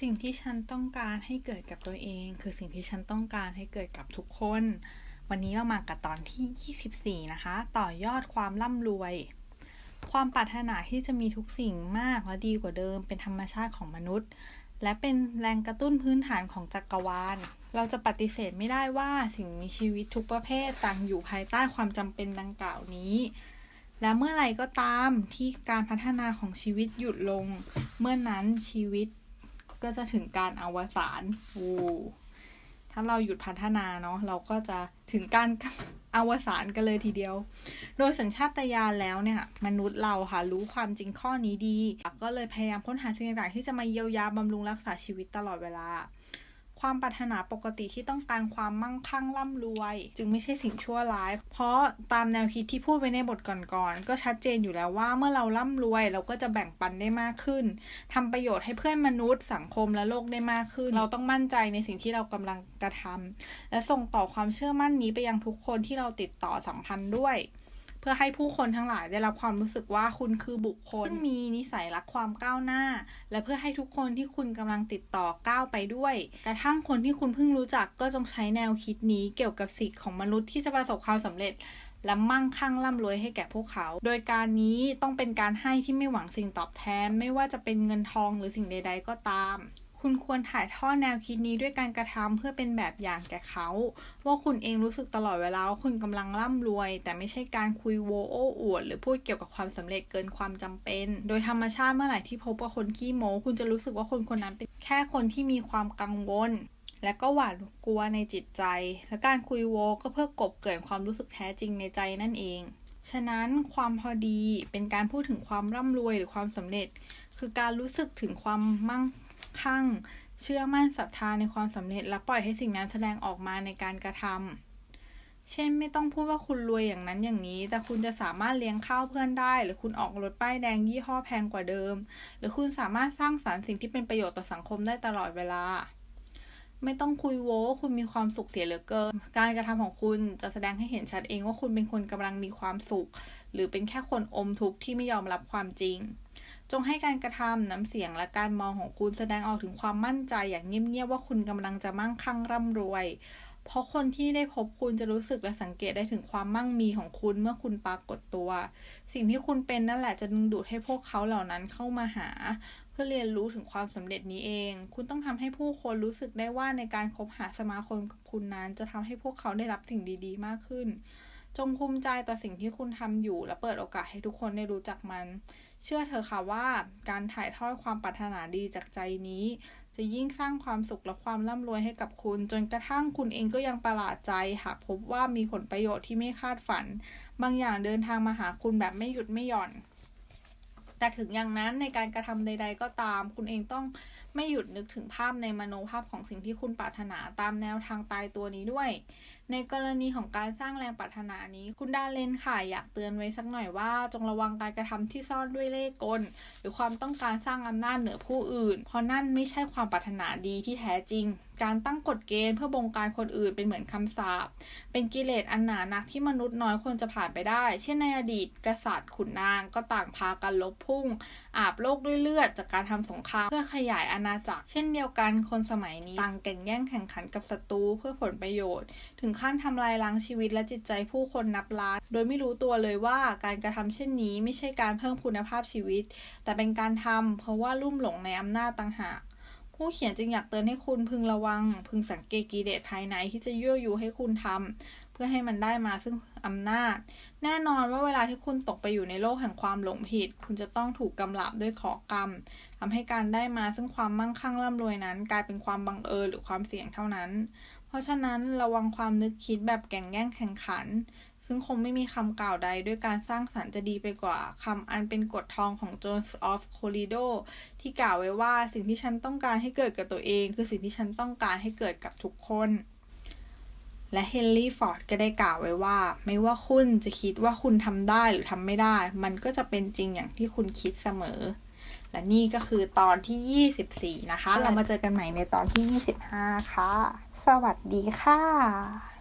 สิ่งที่ฉันต้องการให้เกิดกับตัวเอง คือสิ่งที่ฉันต้องการให้เกิดกับทุกคน วันนี้เรามากับตอนที่ 24 นะคะ ต่อยอดความร่ำรวย ความปรารถนาที่จะมีทุกสิ่งมากและดีกว่าเดิม เป็นธรรมชาติของมนุษย์ และเป็นแรงกระตุ้นพื้นฐานของจักรวาล เราจะปฏิเสธไม่ได้ว่าสิ่งมีชีวิตทุกประเภทต่างอยู่ภายใต้ความจำเป็นดังกล่าวนี้และเมื่อไรก็ตามที่การพัฒนาของชีวิตหยุดลง เมื่อนั้นชีวิต ก็จะถึงการอวสานโอ้ถ้าเราหยุดพัฒนาเนาะเราก็จะถึงการอวสานกันเลยทีเดียว โดยสัญชาตญาณแล้วเนี่ย มนุษย์เราค่ะรู้ความจริงข้อนี้ดี ก็เลยพยายามค้นหาสิ่งต่างๆที่จะมาเยียวยาบำรุงรักษาชีวิตตลอดเวลา ความปรารถนาปกติที่ต้องการความมั่งคั่งร่ำรวย จึงไม่ใช่สิ่งชั่วร้าย เพราะตามแนวคิดที่พูดไว้ในบทก่อนๆก็ชัดเจนอยู่แล้วว่าเมื่อเราร่ำรวย เราก็จะแบ่งปันได้มากขึ้นทำประโยชน์ให้เพื่อนมนุษย์สังคมและโลกได้มากขึ้น เราต้องมั่นใจในสิ่งที่เรากำลังกระทำและส่งต่อความเชื่อมั่นนี้ไปยังทุกคนที่เราติดต่อสัมพันธ์ด้วย พื่อให้ผู้คนทั้งหลายได้รับความรู้สึกว่าคุณคือบุคคลซึ่มีนิสัยรักความก้าวหน้า และเพื่อให้ทุกคนที่คุณกำลังติดต่อก้าวไปด้วย กระทั่งคนที่คุณเพิ่งรู้จักก็จงใช้แนวคิดนี้เกี่ยวกับสิทธิของมนุษย์ที่จะประสบความสำเร็จและมั่งคั่งร่ำรวยให้แก่พวกเขา โดยการนี้ต้องเป็นการให้ที่ไม่หวังสิ่งตอบแทน ไม่ว่าจะเป็นเงินทองหรือสิ่งใด ๆ ก็ตาม คุณควรถ่ายทอดแนวคิดนี้ด้วยการกระทำเพื่อเป็นแบบอย่างแก่เขา ว่าคุณเองรู้สึกตลอดเวลาว่าคุณกำลังร่ำรวย แต่ไม่ใช่การคุยโวโอ้อวด หรือพูดเกี่ยวกับความสำเร็จเกินความจำเป็น โดยธรรมชาติเมื่อไหร่ที่พบว่าคนขี้โม้คุณจะรู้สึกว่าคนคนนั้นเป็นแค่คนที่มีความกังวลและก็หวาดกลัวในจิตใจ และการคุยโวก็เพื่อกบเกิดความรู้สึกแท้จริงในใจนั่นเอง ฉะนั้นความพอดีเป็นการพูดถึงความร่ำรวยหรือความสำเร็จ คือการรู้สึกถึงความมั่ง คั่ง เชื่อมั่นศรัทธาในความสำเร็จ และปล่อยให้สิ่งนั้นแสดงออกมาในการกระทำเช่นไม่ต้องพูดว่าคุณรวยอย่างนั้นอย่างนี้ แต่คุณจะสามารถเลี้ยงข้าวเพื่อนได้ หรือคุณออกรถป้ายแดงยี่ห้อแพงกว่าเดิม หรือคุณสามารถสร้างสารรค์สิ่งที่เป็นประโยชน์ต่อสังคมได้ตลอดเวลาไม่ต้องคุยโว้ คุณมีความสุขเสียเหลือเกิน การกระทำของคุณจะแสดงให้เห็นชัดเองว่าคุณเป็นคนกำลังมีความสุข หรือเป็นแค่คนอมทุกข์ที่ไม่ยอมรับความจริง จงให้การกระทำน้ำเสียงและการมองของคุณแสดงออกถึงความมั่นใจอย่างเงียบๆว่าคุณกำลังจะมั่งคั่งร่ำรวย เพราะคนที่ได้พบคุณจะรู้สึกและสังเกตได้ถึงความมั่งมีของคุณเมื่อคุณปรากฏตัว สิ่งที่คุณเป็นนั่นแหละจะดึงดูดให้พวกเขาเหล่านั้นเข้ามาหา เพื่อเรียนรู้ถึงความสำเร็จนี้เอง คุณต้องทำให้ผู้คนรู้สึกได้ว่าในการคบหาสมาคมกับคุณนั้น จะทำให้พวกเขาได้รับสิ่งดี ๆ มากขึ้น จงภูมิใจต่อสิ่งที่คุณทำอยู่ และเปิดโอกาสให้ทุกคนได้รู้จักมัน เชื่อเธอค่ะว่าการถ่ายทอดความปรารถนาดีจากใจนี้ จะยิ่งสร้างความสุขและความร่ำรวยให้กับคุณ จนกระทั่งคุณเองก็ยังประหลาดใจ หากพบว่ามีผลประโยชน์ที่ไม่คาดฝัน บางอย่างเดินทางมาหาคุณแบบไม่หยุดไม่หย่อน แต่ถึงอย่างนั้นในการกระทำใด ๆ ก็ตาม คุณเองต้องไม่หยุดนึกถึงภาพในมโนภาพของสิ่งที่คุณปรารถนาตามแนวทางตายตัวนี้ด้วย ในกรณีของการสร้างแรงปรารถนานี้ คุณดาเลนค่ะอยากเตือนไว้สักหน่อยว่า จงระวังการกระทำที่ซ่อนด้วยเล่ห์กล หรือความต้องการสร้างอำนาจเหนือผู้อื่น เพราะนั่นไม่ใช่ความปรารถนาดีที่แท้จริง การตั้งกฎเกณฑ์เพื่อบงการคนอื่นเป็นเหมือนคำสาปเป็นกิเลสอันหนานักที่มนุษย์น้อยควรจะผ่านไปได้ เช่นในอดีตกษัตริย์ขุนนางก็ต่างพากันลบพุ่ง อาบโลกด้วยเลือดจากการทำสงครามเพื่อขยายอาณาจักร เช่นเดียวกันคนสมัยนี้ต่างแข่งแย่งแข่งขันกับศัตรูเพื่อผลประโยชน์ ถึงขั้นทำลายล้างชีวิตและจิตใจผู้คนนับล้าน โดยไม่รู้ตัวเลยว่าการกระทำเช่นนี้ไม่ใช่การเพิ่มคุณภาพชีวิต แต่เป็นการทำเพราะว่าลุ่มหลงในอำนาจต่างหากผู้เขียนจึงอยากเตือนให้คุณพึงระวัง พึงสังเกตกิเลสภายในที่จะยั่วยุให้คุณทำเพื่อให้มันได้มาซึ่งอำนาจ แน่นอนว่าเวลาที่คุณตกไปอยู่ในโลกแห่งความหลงผิด คุณจะต้องถูกกำลับด้วยขอกรรมทำให้การได้มาซึ่งความมั่งคั่งร่ำรวยนั้น กลายเป็นความบังเอิญหรือความเสี่ยงเท่านั้น เพราะฉะนั้นระวังความนึกคิดแบบแก่งแย่งแข่งขัน ซึ่งคงไม่มีคำกล่าวใดด้วยการสร้างสรรค์จะดีไปกว่าคำอันเป็นกฎทองของ Jones of Colido ที่กล่าวไว้ว่าสิ่งที่ฉันต้องการให้เกิดกับตัวเอง คือสิ่งที่ฉันต้องการให้เกิดกับทุกคนและเฮนรี่ฟอร์ดก็ได้กล่าวไว้ว่า ไม่ว่าคุณจะคิดว่าคุณทำได้หรือทำไม่ได้ มันก็จะเป็นจริงอย่างที่คุณคิดเสมอ และนี่ก็คือตอนที่ 24 นะคะ เรามาเจอกันใหม่ในตอนที่ 25 ค่ะ สวัสดีค่ะ